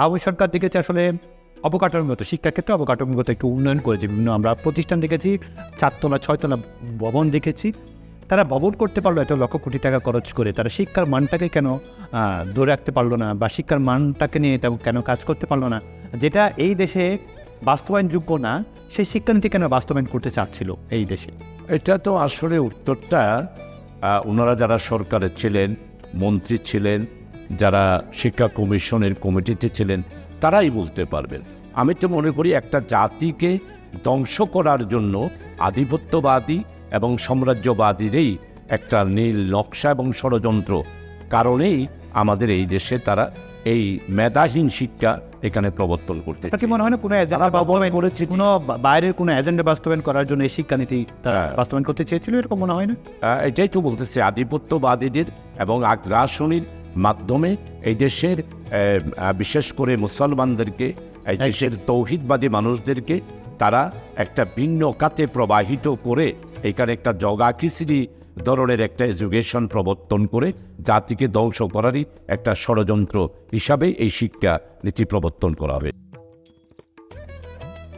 আওয়ামী সরকার দেখেছে আসলে অবকাঠামোগত শিক্ষাক্ষেত্রে অবকাঠামোগত একটু উন্নয়ন করেছে। বিভিন্ন আমরা প্রতিষ্ঠান দেখেছি, চারতলা, ছয়তলা ভবন দেখেছি। তারা ভবন করতে পারল এত লক্ষ কোটি টাকা খরচ করে। তারা শিক্ষার মানটাকে কেন ধরে রাখতে পারল না বা শিক্ষার মানটাকে নিয়ে কেন কাজ করতে পারল না? যেটা এই দেশে বাস্তবায়নযোগ্য না, সেই শিক্ষানীতি কেন বাস্তবায়ন করতে চাচ্ছিল এই দেশে? এটা তো আসলে উত্তরটা ওনারা যারা সরকারে ছিলেন, মন্ত্রী ছিলেন যারা শিক্ষা কমিশনের কমিটিতে ছিলেন তারাই বলতে পারবেন। আমি তো মনে করি একটা জাতিকে ধ্বংস করার জন্য আধিপত্যবাদী এবং সাম্রাজ্যবাদীরই একটা নীল নকশা এবং ষড়যন্ত্র কারণেই আমাদের এই দেশে তারা এই মেধাহীন শিক্ষা এখানে প্রবর্তন করতে কি মনে হয় না কোনো করেছে কোনো বাইরের কোনো এজেন্ডা বাস্তবায়ন করার জন্য এই শিক্ষানীতি তারা হ্যাঁ। বাস্তবায়ন করতে চেয়েছিল এরকম মনে হয় না? এটাই তো বলতেছে আধিপত্যবাদীদের এবং আগ্রাসনীর মাধ্যমে এই দেশের বিশেষ করে মুসলমানদেরকে এই দেশের তৌহিদবাদী মানুষদেরকে তারা একটা ভিন্ন কাতে প্রবাহিত করে এখানে একটা জগা খিচড়ি ধরনের একটা এজুকেশন প্রবর্তন করে জাতিকে ধ্বংস করারই একটা ষড়যন্ত্র হিসাবে এই শিক্ষা নীতি প্রবর্তন করা হবে